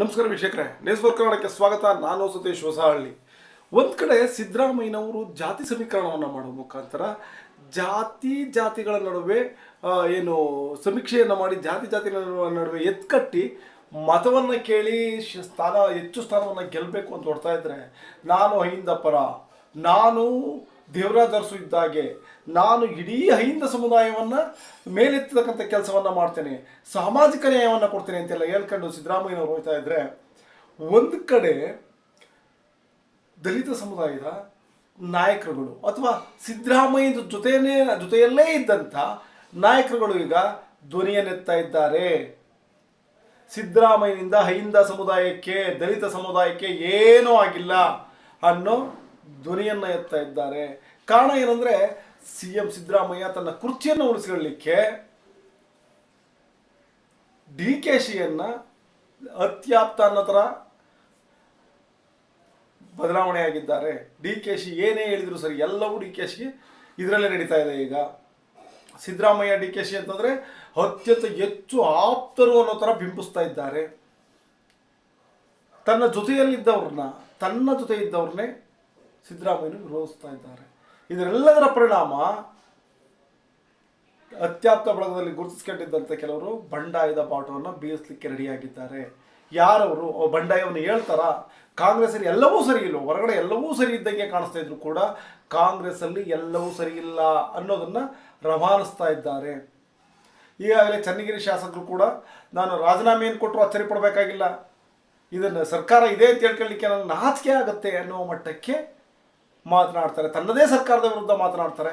ನಮಸ್ಕಾರ ವೀಕ್ಷಕರೇ. ನೇಸ್ವರ್ ಕನ್ನಡಕ್ಕೆ ಸ್ವಾಗತ. ನಾನು ಸತೀಶ್ ಹೊಸಹಳ್ಳಿ. ಒಂದು ಕಡೆ ಸಿದ್ದರಾಮಯ್ಯನವರು ಜಾತಿ ಸಮೀಕರಣವನ್ನು ಮಾಡುವ ಮುಖಾಂತರ ಜಾತಿ ಜಾತಿಗಳ ನಡುವೆ ಏನು ಸಮೀಕ್ಷೆಯನ್ನು ಮಾಡಿ ಜಾತಿ ಜಾತಿಗಳ ನಡುವೆ ಎತ್ಕಟ್ಟಿ ಮತವನ್ನು ಕೇಳಿ ಸ್ಥಾನ, ಹೆಚ್ಚು ಸ್ಥಾನವನ್ನು ಗೆಲ್ಲಬೇಕು ಅಂತ ಹೊಡ್ತಾ ಇದ್ರೆ ನಾನು ಅಹಿಂದ ಪರ ನಾನು ದೇವರಾಜ ಅರಸು ಇದ್ದಾಗೆ ನಾನು ಇಡೀ ಅಹಿಂದ ಸಮುದಾಯವನ್ನು ಮೇಲೆತ್ತತಕ್ಕಂಥ ಕೆಲಸವನ್ನು ಮಾಡ್ತೇನೆ, ಸಾಮಾಜಿಕ ನ್ಯಾಯವನ್ನು ಕೊಡ್ತೇನೆ ಅಂತೆಲ್ಲ ಹೇಳ್ಕೊಂಡು ಸಿದ್ದರಾಮಯ್ಯನವರು ಹೋಗ್ತಾ ಇದ್ದರೆ ಒಂದು ಕಡೆ ದಲಿತ ಸಮುದಾಯದ ನಾಯಕರುಗಳು ಅಥವಾ ಸಿದ್ದರಾಮಯ್ಯದ ಜೊತೆಯೇ ಜೊತೆಯಲ್ಲೇ ಇದ್ದಂಥ ನಾಯಕರುಗಳು ಈಗ ಧ್ವನಿಯನ್ನೆತ್ತಾ ಇದ್ದಾರೆ. ಸಿದ್ದರಾಮಯ್ಯನಿಂದ ಹೈಂದ ಸಮುದಾಯಕ್ಕೆ, ದಲಿತ ಸಮುದಾಯಕ್ಕೆ ಏನೂ ಆಗಿಲ್ಲ ಅನ್ನೋ ಧ್ವನಿಯನ್ನು ಎತ್ತಾ ಇದ್ದಾರೆ. ಕಾರಣ ಏನಂದ್ರೆ ಸಿ ಎಂ ಸಿದ್ದರಾಮಯ್ಯ ತನ್ನ ಕುರ್ಚಿಯನ್ನು ಉಳಿಸಿಕೊಳ್ಳಲಿಕ್ಕೆ ಡಿ ಕೆ ಶಿಯನ್ನ ಅತ್ಯಾಪ್ತ ಅನ್ನೋ ಥರ ಬದಲಾವಣೆಯಾಗಿದ್ದಾರೆ. ಡಿ ಕೆ ಶಿ ಏನೇ ಹೇಳಿದ್ರು ಸರಿ, ಎಲ್ಲವೂ ಡಿ ಕೆ ಶಿ ಇದರಲ್ಲೇ ನಡೀತಾ ಇದೆ ಈಗ. ಸಿದ್ದರಾಮಯ್ಯ ಡಿ ಕೆ ಶಿ ಅಂತಂದ್ರೆ ಅತ್ಯಂತ ಹೆಚ್ಚು ಆಪ್ತರು ಅನ್ನೋ ಥರ ಬಿಂಬಿಸ್ತಾ ಇದ್ದಾರೆ. ತನ್ನ ಜೊತೆಯಲ್ಲಿದ್ದವ್ರನ್ನ, ತನ್ನ ಜೊತೆ ಇದ್ದವ್ರನ್ನೇ ಸಿದ್ದರಾಮಯ್ಯನು ವಿರೋಧಿಸ್ತಾ ಇದ್ದಾರೆ. ಇದರೆಲ್ಲದರ ಪರಿಣಾಮ ಅತ್ಯಾಪ್ತ ಬಳಗದಲ್ಲಿ ಗುರುತಿಸ್ಕೊಂಡಿದ್ದಂಥ ಕೆಲವರು ಬಂಡಾಯದ ಪಾಠವನ್ನು ಬೀಳಿಸ್ಲಿಕ್ಕೆ ರೆಡಿಯಾಗಿದ್ದಾರೆ. ಯಾರವರು ಬಂಡಾಯವನ್ನು ಹೇಳ್ತಾರ? ಕಾಂಗ್ರೆಸ್ಸಲ್ಲಿ ಎಲ್ಲವೂ ಸರಿ ಇಲ್ಲ, ಹೊರಗಡೆ ಎಲ್ಲವೂ ಸರಿ ಇದ್ದಂಗೆ ಕಾಣಿಸ್ತಾ ಇದ್ರು ಕೂಡ ಕಾಂಗ್ರೆಸ್ಸಲ್ಲಿ ಎಲ್ಲವೂ ಸರಿ ಇಲ್ಲ ಅನ್ನೋದನ್ನ ರವಾನಿಸ್ತಾ ಇದ್ದಾರೆ. ಈಗಾಗಲೇ ಚನ್ನಗಿರಿ ಶಾಸಕರು ಕೂಡ ನಾನು ರಾಜೀನಾಮೆಯನ್ನು ಕೊಟ್ಟರು ಅಚ್ಚರಿ ಪಡಬೇಕಾಗಿಲ್ಲ. ಇದನ್ನು ಸರ್ಕಾರ ಇದೆ ಅಂತ ಹೇಳ್ಕೊಳ್ಳಿಕ್ಕೆ ನನ್ನ ನಾಚಿಕೆ ಆಗುತ್ತೆ ಅನ್ನೋ ಮಟ್ಟಕ್ಕೆ ಮಾತನಾಡ್ತಾರೆ. ತನ್ನದೇ ಸರ್ಕಾರದ ವಿರುದ್ಧ ಮಾತನಾಡ್ತಾರೆ.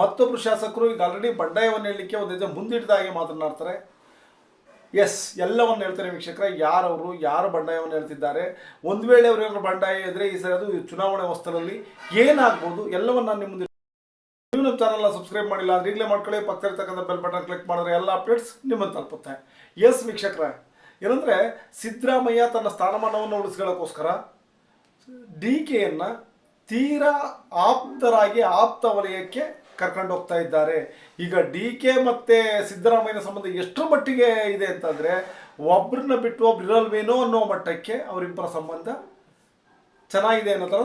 ಮತ್ತೊಬ್ಬರು ಶಾಸಕರು ಈಗ ಆಲ್ರೆಡಿ ಬಂಡಾಯವನ್ನು ಹೇಳಲಿಕ್ಕೆ ಒಂದು ಹೆಜ್ಜೆ ಮುಂದಿಡ್ದ ಹಾಗೆ ಮಾತನಾಡ್ತಾರೆ. ಎಸ್ ಎಲ್ಲವನ್ನು ಹೇಳ್ತಾರೆ ವೀಕ್ಷಕರ. ಯಾರವರು, ಯಾರು ಬಂಡಾಯವನ್ನು ಹೇಳ್ತಿದ್ದಾರೆ? ಒಂದು ವೇಳೆ ಅವರು ಏನಾದ್ರು ಬಂಡಾಯ ಇದ್ರೆ ಈ ಸರಿ ಅದು ಚುನಾವಣೆ ಹೊಸ್ತರಲ್ಲಿ ಏನಾಗ್ಬೋದು? ಎಲ್ಲವನ್ನು ನಾನು ನಿಮ್ಮ ಮುಂದೆ ನೀವು ನಮ್ಮ ಚಾನಲ್ನ ಸಬ್ಸ್ಕ್ರೈಬ್ ಮಾಡಿಲ್ಲ ಅಂದರೆ ಈಗಲೇ ಮಾಡ್ಕೊಳ್ಳಿ. ಪಕ್ಕದಲ್ಲಿರ್ತಕ್ಕಂಥ ಬೆಲ್ ಬಟನ್ ಕ್ಲಿಕ್ ಮಾಡಿದ್ರೆ ಎಲ್ಲ ಅಪ್ಡೇಟ್ಸ್ ನಿಮ್ಮನ್ನು ತಲುಪುತ್ತೆ. ಎಸ್ ವೀಕ್ಷಕರೇ. ಏನಂದರೆ ಸಿದ್ದರಾಮಯ್ಯ ತನ್ನ ಸ್ಥಾನಮಾನವನ್ನು ಉಳಿಸ್ಕೊಳ್ಳೋಕ್ಕೋಸ್ಕರ ಡಿ ಕೆಯನ್ನು ತೀರಾ ಆಪ್ತರಾಗಿ ಆಪ್ತ ವಲಯಕ್ಕೆ ಕರ್ಕೊಂಡು ಹೋಗ್ತಾ ಇದ್ದಾರೆ. ಈಗ ಡಿ ಕೆ ಮತ್ತೆ ಸಿದ್ದರಾಮಯ್ಯನ ಸಂಬಂಧ ಎಷ್ಟರ ಮಟ್ಟಿಗೆ ಇದೆ ಅಂತಂದ್ರೆ, ಒಬ್ರನ್ನ ಬಿಟ್ಟು ಒಬ್ರು ಇರಲ್ವೇನೋ ಅನ್ನೋ ಮಟ್ಟಕ್ಕೆ ಅವರಿಬ್ಬರ ಸಂಬಂಧ ಚೆನ್ನಾಗಿದೆ ಅನ್ನೋ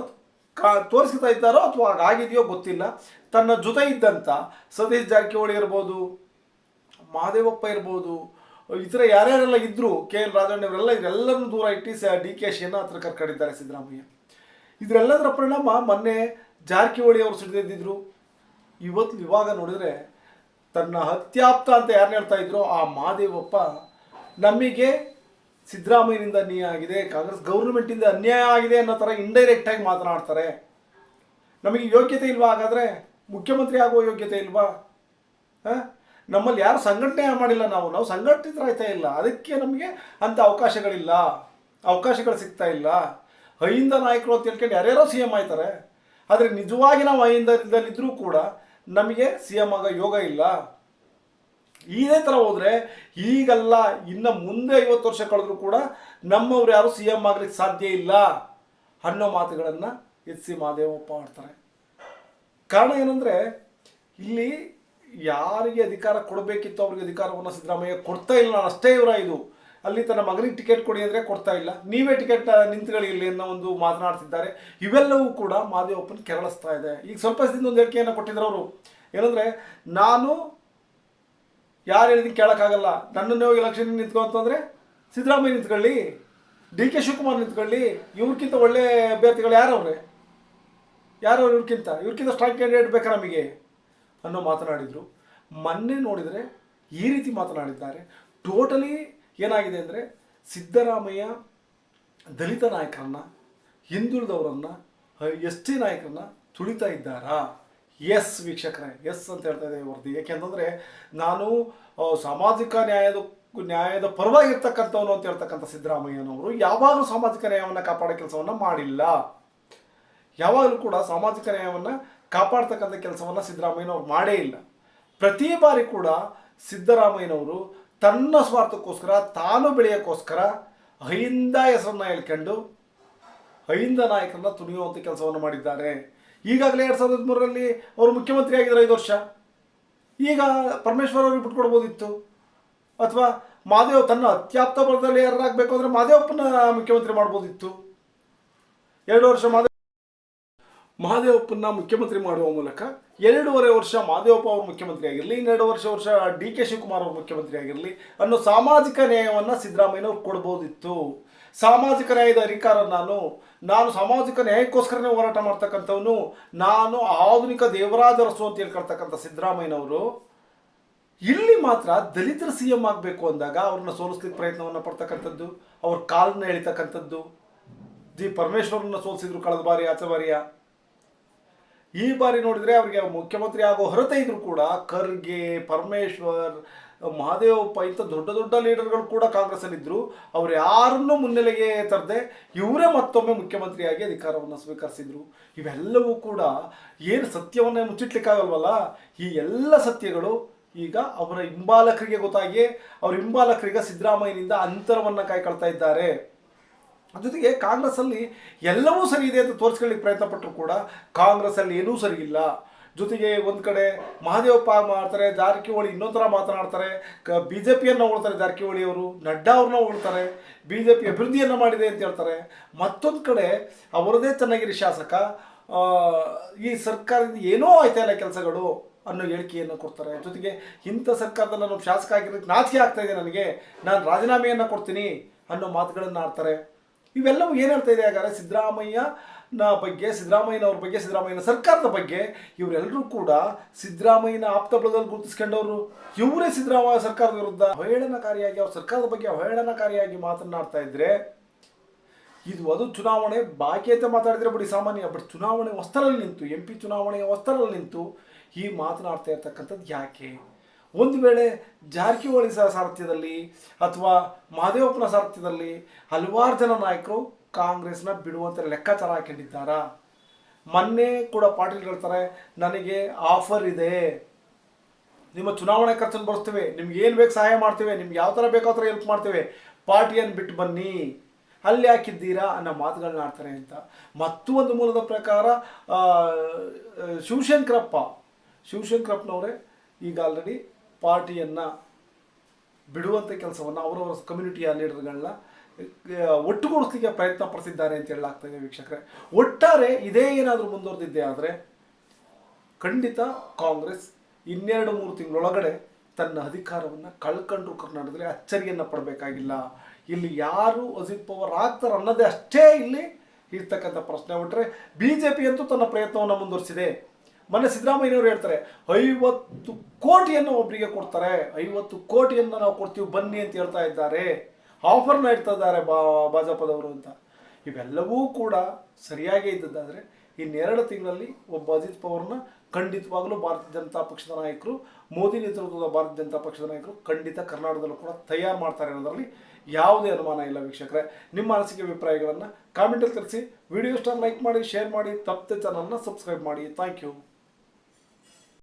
ತೋರಿಸ್ತಾ ಇದ್ದಾರೋ ಅಥವಾ ಆಗಿದೆಯೋ ಗೊತ್ತಿಲ್ಲ. ತನ್ನ ಜೊತೆ ಇದ್ದಂಥ ಸತೀಶ್ ಜಾರಕಿಹೊಳಿ ಇರ್ಬೋದು ಮಹಾದೇವಪ್ಪ ಇರ್ಬೋದು, ಇತರ ಯಾರ್ಯಾರೆಲ್ಲ ಇದ್ರು ಕೆ ಎಲ್ ರಾಜಣ್ಣ ಇವರೆಲ್ಲ ದೂರ ಇಟ್ಟು ಡಿ ಕೆ ಶಿಯನ್ನು ಹತ್ರ ಕರ್ಕೊಂಡಿದ್ದಾರೆ ಸಿದ್ದರಾಮಯ್ಯ. ಇದರೆಲ್ಲದರ ಪರಿಣಾಮ ಮೊನ್ನೆ ಜಾರಕಿಹೊಳಿ ಅವರು ಸಿಡಿದಿದ್ರು ಇವತ್ತು ಇವಾಗ ನೋಡಿದರೆ ತನ್ನ ಅತ್ಯಾಪ್ತ ಅಂತ ಯಾರು ಹೇಳ್ತಾ ಇದ್ರು? ಆ ಮಹಾದೇವಪ್ಪ. ನಮಗೆ ಸಿದ್ದರಾಮಯ್ಯನಿಂದ ಅನ್ಯಾಯ ಆಗಿದೆ, ಕಾಂಗ್ರೆಸ್ ಗೌರ್ಮೆಂಟಿಂದ ಅನ್ಯಾಯ ಆಗಿದೆ ಅನ್ನೋ ಥರ ಇಂಡೈರೆಕ್ಟ್ ಆಗಿ ಮಾತನಾಡ್ತಾರೆ. ನಮಗೆ ಯೋಗ್ಯತೆ ಇಲ್ವಾ ಹಾಗಾದರೆ? ಮುಖ್ಯಮಂತ್ರಿ ಆಗುವ ಯೋಗ್ಯತೆ ಇಲ್ವಾ? ಹಾಂ? ನಮ್ಮಲ್ಲಿ ಯಾರು ಸಂಘಟನೆ ಮಾಡಿಲ್ಲ ನಾವು? ನಾವು ಸಂಘಟಿತರಾಯ್ತಾ ಇಲ್ಲ. ಅದಕ್ಕೆ ನಮಗೆ ಅಂಥ ಅವಕಾಶಗಳಿಲ್ಲ. ಅವಕಾಶಗಳು ಸಿಗ್ತಾ ಇಲ್ಲ. ಅಹಿಂದ ನಾಯಕರು ಅಂತ ಹೇಳ್ಕೊಂಡು ಯಾರ್ಯಾರೋ ಸಿ ಎಂ ಆಯ್ತಾರೆ. ಆದರೆ ನಿಜವಾಗಿ ನಾವು ಅಹಿಂದದಲ್ಲಿದ್ದರೂ ಕೂಡ ನಮಗೆ ಸಿ ಎಂ ಆಗೋ ಯೋಗ ಇಲ್ಲ. ಇದೇ ಥರ ಹೋದರೆ ಈಗಲ್ಲ ಇನ್ನು ಮುಂದೆ ಐವತ್ತು ವರ್ಷ ಕಳೆದ್ರೂ ಕೂಡ ನಮ್ಮವ್ರು ಯಾರು ಸಿ ಎಂ ಆಗ್ಲಿಕ್ಕೆ ಸಾಧ್ಯ ಇಲ್ಲ ಅನ್ನೋ ಮಾತುಗಳನ್ನು ಎಚ್ ಸಿ ಮಹಾದೇವಪ್ಪ ಆಡ್ತಾರೆ ಕಾರಣ ಏನಂದರೆ ಇಲ್ಲಿ ಯಾರಿಗೆ ಅಧಿಕಾರ ಕೊಡಬೇಕಿತ್ತು ಅವ್ರಿಗೆ ಅಧಿಕಾರವನ್ನು ಸಿದ್ದರಾಮಯ್ಯ ಕೊಡ್ತಾ ಇಲ್ಲ. ಅಷ್ಟೇ ಇವರ ಇದು. ಅಲ್ಲಿ ತನ್ನ ಮಗನಿಗೆ ಟಿಕೆಟ್ ಕೊಡಿ ಅಂದರೆ ಕೊಡ್ತಾ ಇಲ್ಲ. ನೀವೇ ಟಿಕೆಟ್ ನಿಂತ್ಕೊಳ್ಳಿ ಅನ್ನೋ ಒಂದು ಮಾತನಾಡ್ತಿದ್ದಾರೆ. ಇವೆಲ್ಲವೂ ಕೂಡ ಮಾದೇವಪ್ಪನ ಕೆರಳಿಸ್ತಾ ಇದೆ. ಈಗ ಸ್ವಲ್ಪ ದಿನದಿಂದ ಒಂದು ಹೇಳಿಕೆಯನ್ನು ಕೊಟ್ಟಿದ್ರು ಅವರು. ಏನಂದರೆ, ನಾನು ಯಾರು ಹೇಳಿದ್ ಕೇಳೋಕ್ಕಾಗಲ್ಲ. ನನ್ನನ್ನೇ ಹೋಗಿ ಎಲೆಕ್ಷನ್ ನಿಂತ್ಕೊ ಅಂತಂದರೆ ಸಿದ್ದರಾಮಯ್ಯ ನಿಂತ್ಕೊಳ್ಳಿ, ಡಿ ಕೆ ಶಿವಕುಮಾರ್ ನಿಂತ್ಕೊಳ್ಳಿ ಇವ್ರಿಗಿಂತ ಒಳ್ಳೆ ಅಭ್ಯರ್ಥಿಗಳು ಯಾರವ್ರೆ ಯಾರು ಇವ್ರಿಗಿಂತ ಇವ್ರಿಗಿಂತ ಸ್ಟ್ರಾಂಗ್ ಕ್ಯಾಂಡಿಡೇಟ್ ಬೇಕಾ ನಮಗೆ? ಅನ್ನೋ ಮಾತನಾಡಿದರು. ಮೊನ್ನೆ ನೋಡಿದರೆ ಈ ರೀತಿ ಮಾತನಾಡಿದ್ದಾರೆ. ಟೋಟಲಿ ಏನಾಗಿದೆ ಅಂದರೆ ಸಿದ್ದರಾಮಯ್ಯ ದಲಿತ ನಾಯಕರನ್ನ, ಹಿಂದುಳಿದವರನ್ನ ಎಸ್ ಟಿ ನಾಯಕರನ್ನ ತುಳಿತಾ ಇದ್ದಾರಾ? ಎಸ್ ವೀಕ್ಷಕರೇ, ಎಸ್ ಅಂತ ಹೇಳ್ತಾ ಇದೆ ವರದಿ. ಯಾಕೆಂತಂದರೆ ನಾನು ಸಾಮಾಜಿಕ ನ್ಯಾಯದ ನ್ಯಾಯದ ಪರವಾಗಿರ್ತಕ್ಕಂಥವನು ಅಂತ ಹೇಳ್ತಕ್ಕಂಥ ಸಿದ್ದರಾಮಯ್ಯನವರು ಯಾವಾಗಲೂ ಸಾಮಾಜಿಕ ನ್ಯಾಯವನ್ನು ಕಾಪಾಡೋ ಕೆಲಸವನ್ನು ಮಾಡಿಲ್ಲ. ಯಾವಾಗಲೂ ಕೂಡ ಸಾಮಾಜಿಕ ನ್ಯಾಯವನ್ನು ಕಾಪಾಡ್ತಕ್ಕಂಥ ಕೆಲಸವನ್ನು ಸಿದ್ದರಾಮಯ್ಯನವರು ಮಾಡೇ ಇಲ್ಲ. ಪ್ರತಿ ಬಾರಿ ಕೂಡ ಸಿದ್ದರಾಮಯ್ಯನವರು ತನ್ನ ಸ್ವಾರ್ಥಕ್ಕೋಸ್ಕರ, ತಾನು ಬೆಳೆಯೋಕ್ಕೋಸ್ಕರ ಅಹಿಂದ ಹೆಸರನ್ನು ಹೇಳ್ಕೊಂಡು ಅಹಿಂದ ನಾಯಕರನ್ನ ತುಣಿಯುವಂಥ ಕೆಲಸವನ್ನು ಮಾಡಿದ್ದಾರೆ. ಈಗಾಗಲೇ ಎರಡು ಸಾವಿರದ ಹದಿಮೂರರಲ್ಲಿ ಅವರು ಮುಖ್ಯಮಂತ್ರಿ ಆಗಿದ್ದಾರೆ ಐದು ವರ್ಷ. ಈಗ ಪರಮೇಶ್ವರ್ ಅವ್ರಿಗೆ ಬಿಟ್ಕೊಡ್ಬೋದಿತ್ತು ಅಥವಾ ಮಾದೇವ್ ತನ್ನ ಅತ್ಯಾಪ್ತ ಬಲದಲ್ಲಿ ಯಾರಾಗಬೇಕು ಅಂದರೆ ಮಾದೇವಪ್ಪನ ಮುಖ್ಯಮಂತ್ರಿ ಮಾಡ್ಬೋದಿತ್ತು. ಎರಡು ವರ್ಷ ಮಾದೇವ್ ಮಹಾದೇವಪ್ಪನ ಮುಖ್ಯಮಂತ್ರಿ ಮಾಡುವ ಮೂಲಕ ಎರಡೂವರೆ ವರ್ಷ ಮಹಾದೇವಪ್ಪ ಅವರು ಮುಖ್ಯಮಂತ್ರಿ ಆಗಿರಲಿ, ಇನ್ನೆರಡು ವರ್ಷ ವರ್ಷ ಡಿ ಕೆ ಶಿವಕುಮಾರ್ ಅವರು ಮುಖ್ಯಮಂತ್ರಿ ಆಗಿರಲಿ, ಅನ್ನೋ ಸಾಮಾಜಿಕ ನ್ಯಾಯವನ್ನು ಸಿದ್ದರಾಮಯ್ಯನವ್ರು ಕೊಡ್ಬೋದಿತ್ತು. ಸಾಮಾಜಿಕ ನ್ಯಾಯದ ಅಧಿಕಾರ ನಾನು ನಾನು ಸಾಮಾಜಿಕ ನ್ಯಾಯಕ್ಕೋಸ್ಕರನೇ ಹೋರಾಟ ಮಾಡ್ತಕ್ಕಂಥವನು, ನಾನು ಆಧುನಿಕ ದೇವರಾಜ ಅರಸು ಅಂತ ಹೇಳ್ಕೊಳ್ತಕ್ಕಂಥ ಸಿದ್ದರಾಮಯ್ಯನವರು ಇಲ್ಲಿ ಮಾತ್ರ ದಲಿತರ ಸಿ ಎಂ ಆಗಬೇಕು ಅಂದಾಗ ಅವ್ರನ್ನ ಸೋಲಿಸ್ಲಿಕ್ಕೆ ಪ್ರಯತ್ನವನ್ನು ಪಡ್ತಕ್ಕಂಥದ್ದು, ಅವ್ರ ಕಾಲನ್ನ ಎಳಿತಕ್ಕಂಥದ್ದು. ದಿ ಪರಮೇಶ್ವರನ್ನ ಸೋಲಿಸಿದ್ರು ಕಳೆದ ಬಾರಿ, ಆಚೆ ಬಾರಿಯ. ಈ ಬಾರಿ ನೋಡಿದರೆ ಅವರಿಗೆ ಮುಖ್ಯಮಂತ್ರಿ ಆಗೋ ಹೊರತೆ ಇದ್ರು ಕೂಡ ಖರ್ಗೆ, ಪರಮೇಶ್ವರ್ ಮಹಾದೇವಪ್ಪ ಇಂಥ ದೊಡ್ಡ ದೊಡ್ಡ ಲೀಡರ್ಗಳು ಕೂಡ ಕಾಂಗ್ರೆಸ್ಸಲ್ಲಿದ್ದರು ಅವರು ಯಾರನ್ನೂ ಮುನ್ನೆಲೆಗೆ ತರದೆ ಇವರೇ ಮತ್ತೊಮ್ಮೆ ಮುಖ್ಯಮಂತ್ರಿಯಾಗಿ ಅಧಿಕಾರವನ್ನು ಸ್ವೀಕರಿಸಿದ್ರು. ಇವೆಲ್ಲವೂ ಕೂಡ ಏನು ಸತ್ಯವನ್ನೇ ಮುಚ್ಚಿಟ್ಲಿಕ್ಕಾಗಲ್ವಲ್ಲ? ಈ ಎಲ್ಲ ಸತ್ಯಗಳು ಈಗ ಅವರ ಹಿಂಬಾಲಕರಿಗೆ ಗೊತ್ತಾಗಿ ಅವರ ಹಿಂಬಾಲಕರಿಗೆ ಸಿದ್ದರಾಮಯ್ಯನಿಂದ ಅಂತರವನ್ನು ಕಾಯ್ಕೊಳ್ತಾ ಇದ್ದಾರೆ. ಜೊತೆಗೆ ಕಾಂಗ್ರೆಸ್ಸಲ್ಲಿ ಎಲ್ಲವೂ ಸರಿ ಇದೆ ಅಂತ ತೋರಿಸ್ಕೊಳ್ಳಿಕ್ಕೆ ಪ್ರಯತ್ನ ಪಟ್ಟರು ಕೂಡ ಕಾಂಗ್ರೆಸ್ಸಲ್ಲಿ ಏನೂ ಸರಿ ಇಲ್ಲ. ಜೊತೆಗೆ ಒಂದು ಕಡೆ ಮಹಾದೇವಪ್ಪ ಮಾಡ್ತಾರೆ, ಜಾರಕಿಹೊಳಿ ಇನ್ನೊಂಥರ ಮಾತನಾಡ್ತಾರೆ, ಕ ಬಿ ಜೆ ಪಿಯನ್ನು ಹೊಳ್ತಾರೆ ಜಾರಕಿಹೊಳಿ ಅವರು, ನಡ್ಡಾ ಅವ್ರನ್ನ ಹೊಳ್ತಾರೆ ಬಿ ಜೆ ಪಿ ಅಭಿವೃದ್ಧಿಯನ್ನು ಮಾಡಿದೆ ಅಂತ ಹೇಳ್ತಾರೆ. ಮತ್ತೊಂದು ಕಡೆ ಅವರದೇ ಚೆನ್ನಾಗಿರಿ ಶಾಸಕ ಈ ಸರ್ಕಾರದಿಂದ ಏನೋ ಆಯ್ತಾ ಇಲ್ಲ ಕೆಲಸಗಳು ಅನ್ನೋ ಹೇಳಿಕೆಯನ್ನು ಕೊಡ್ತಾರೆ. ಜೊತೆಗೆ ಇಂಥ ಸರ್ಕಾರದ ನಾನು ಶಾಸಕ ಆಗಿರೋದಕ್ಕೆ ನಾಚಿಕೆ ಆಗ್ತಾ ಇದೆ ನನಗೆ. ನಾನು ರಾಜೀನಾಮೆಯನ್ನು ಕೊಡ್ತೀನಿ ಅನ್ನೋ ಮಾತುಗಳನ್ನು ಆಡ್ತಾರೆ. ಇವೆಲ್ಲವೂ ಏನು ಹೇಳ್ತಾ ಇದೆ ಹಾಗಾದ್ರೆ ಸಿದ್ದರಾಮಯ್ಯನ ಬಗ್ಗೆ, ಸಿದ್ದರಾಮಯ್ಯನವ್ರ ಬಗ್ಗೆ, ಸಿದ್ದರಾಮಯ್ಯನ ಸರ್ಕಾರದ ಬಗ್ಗೆ ಇವರೆಲ್ಲರೂ ಕೂಡ ಸಿದ್ದರಾಮಯ್ಯನ ಆಪ್ತ ಬಳಗದಲ್ಲಿ ಗುರುತಿಸ್ಕೊಂಡವರು. ಇವರೇ ಸಿದ್ದರಾಮಯ್ಯ ಸರ್ಕಾರದ ವಿರುದ್ಧ ಅವಹೇಳನಕಾರಿಯಾಗಿ, ಅವ್ರ ಸರ್ಕಾರದ ಬಗ್ಗೆ ಅವಹೇಳನಕಾರಿಯಾಗಿ ಮಾತನಾಡ್ತಾ ಇದ್ರೆ, ಇದು ಅದು ಚುನಾವಣೆ ಬಾಕಿ ಅಂತ ಮಾತಾಡಿದ್ರೆ ಸಾಮಾನ್ಯ, ಬಟ್ ಚುನಾವಣೆ ಹೊಸ್ತರಲ್ಲಿ ನಿಂತು, ಎಂ ಪಿ ಚುನಾವಣೆಯ ಹೊಸ್ತರಲ್ಲಿ ನಿಂತು ಈ ಮಾತನಾಡ್ತಾ ಇರ್ತಕ್ಕಂಥದ್ದು ಯಾಕೆ? ಒಂದು ವೇಳೆ ಜಾರಕಿಹೊಳಿ ಸಹ ಸಾರಥ್ಯದಲ್ಲಿ ಅಥವಾ ಮಹದೇವಪ್ಪನ ಸಾರಥ್ಯದಲ್ಲಿ ಹಲವಾರು ಜನ ನಾಯಕರು ಕಾಂಗ್ರೆಸ್ನ ಬಿಡುವಂತ ಲೆಕ್ಕಾಚಾರ ಹಾಕೊಂಡಿದ್ದಾರಾ? ಮೊನ್ನೆ ಕೂಡ ಪಾಟೀಲ್ ಹೇಳ್ತಾರೆ, ನನಗೆ ಆಫರ್ ಇದೆ. ನಿಮ್ಮ ಚುನಾವಣೆ ಖರ್ಚನ್ನು ಬರ್ತೇವೆ ನಿಮ್ಗೆ ಏನು ಬೇಕು ಸಹಾಯ ಮಾಡ್ತೇವೆ. ನಿಮ್ಗೆ ಯಾವ ಥರ ಬೇಕೋ ಥರ ಹೆಲ್ಪ್ ಮಾಡ್ತೇವೆ. ಪಾರ್ಟಿಯನ್ನು ಬಿಟ್ಟು ಬನ್ನಿ. ಅಲ್ಲಿ ಹಾಕಿದ್ದೀರಾ? ಅನ್ನೋ ಮಾತುಗಳನ್ನ ಆಡ್ತಾರೆ ಅಂತ. ಮತ್ತೊಂದು ಮೂಲದ ಪ್ರಕಾರ ಶಿವಶಂಕರಪ್ಪ. ಶಿವಶಂಕರಪ್ಪನವರೇ ಈಗ ಆಲ್ರೆಡಿ ಪಾರ್ಟಿಯನ್ನು ಬಿಡುವಂಥ ಕೆಲಸವನ್ನು ಅವರವರ ಕಮ್ಯುನಿಟಿಯ ಲೀಡರ್ಗಳನ್ನ ಒಟ್ಟುಗೂಡಿಸ್ಲಿಕ್ಕೆ ಪ್ರಯತ್ನ ಪಡಿಸಿದ್ದಾರೆ ಅಂತ ಹೇಳಲಾಗ್ತಾ ಇದೆ ವೀಕ್ಷಕರೇ. ಒಟ್ಟಾರೆ ಇದೇ ಏನಾದರೂ ಮುಂದುವರೆದಿದ್ದೆ ಆದರೆ ಖಂಡಿತ ಕಾಂಗ್ರೆಸ್ ಇನ್ನೆರಡು ಮೂರು ತಿಂಗಳೊಳಗಡೆ ತನ್ನ ಅಧಿಕಾರವನ್ನು ಕಳ್ಕೊಂಡ್ರು ಕರ್ನಾಟಕದಲ್ಲಿ ಅಚ್ಚರಿಯನ್ನು ಪಡಬೇಕಾಗಿಲ್ಲ. ಇಲ್ಲಿ ಯಾರು ಅಜಿತ್ ಪವಾರ್ ಆಗ್ತಾರೆ ಅನ್ನೋದೇ ಅಷ್ಟೇ ಇಲ್ಲಿ ಇರ್ತಕ್ಕಂಥ ಪ್ರಶ್ನೆ. ಬಿಟ್ಟರೆ ಬಿ ಜೆ ಪಿ ಅಂತೂ ತನ್ನ ಪ್ರಯತ್ನವನ್ನು ಮುಂದುವರಿಸಿದೆ. ಮೊನ್ನೆ ಸಿದ್ದರಾಮಯ್ಯನವರು ಹೇಳ್ತಾರೆ, ಐವತ್ತು ಕೋಟಿಯನ್ನು ಒಬ್ಬರಿಗೆ ಕೊಡ್ತಾರೆ, ಐವತ್ತು ಕೋಟಿಯನ್ನು ನಾವು ಕೊಡ್ತೀವಿ, ಬನ್ನಿ ಅಂತ ಹೇಳ್ತಾ ಇದ್ದಾರೆ, ಆಫರ್ನ ಇಡ್ತಾ ಇದ್ದಾರೆ ಬಾ, ಭಾಜಪದವರು ಅಂತ. ಇವೆಲ್ಲವೂ ಕೂಡ ಸರಿಯಾಗೇ ಇದ್ದದ್ದಾದರೆ ಇನ್ನೆರಡು ತಿಂಗಳಲ್ಲಿ ಒಬ್ಬ ಅಜಿತ್ ಪವಾರ್ನ ಖಂಡಿತವಾಗಲೂ ಭಾರತೀಯ ಜನತಾ ಪಕ್ಷದ ನಾಯಕರು, ಮೋದಿ ನೇತೃತ್ವದ ಭಾರತೀಯ ಜನತಾ ಪಕ್ಷದ ನಾಯಕರು ಖಂಡಿತ ಕರ್ನಾಟಕದಲ್ಲೂ ಕೂಡ ತಯಾರು ಮಾಡ್ತಾರೆ ಅನ್ನೋದರಲ್ಲಿ ಯಾವುದೇ ಅನುಮಾನ ಇಲ್ಲ ವೀಕ್ಷಕರೇ. ನಿಮ್ಮ ಅನಿಸಿಕೆ ಅಭಿಪ್ರಾಯಗಳನ್ನು ಕಾಮೆಂಟಲ್ಲಿ ತಿಳಿಸಿ. ವಿಡಿಯೋ ಇಷ್ಟ ಲೈಕ್ ಮಾಡಿ ಶೇರ್ ಮಾಡಿ, ತಪ್ಪದೆ ಚಾನಲ್ನ ಸಬ್ಸ್ಕ್ರೈಬ್ ಮಾಡಿ. Thank you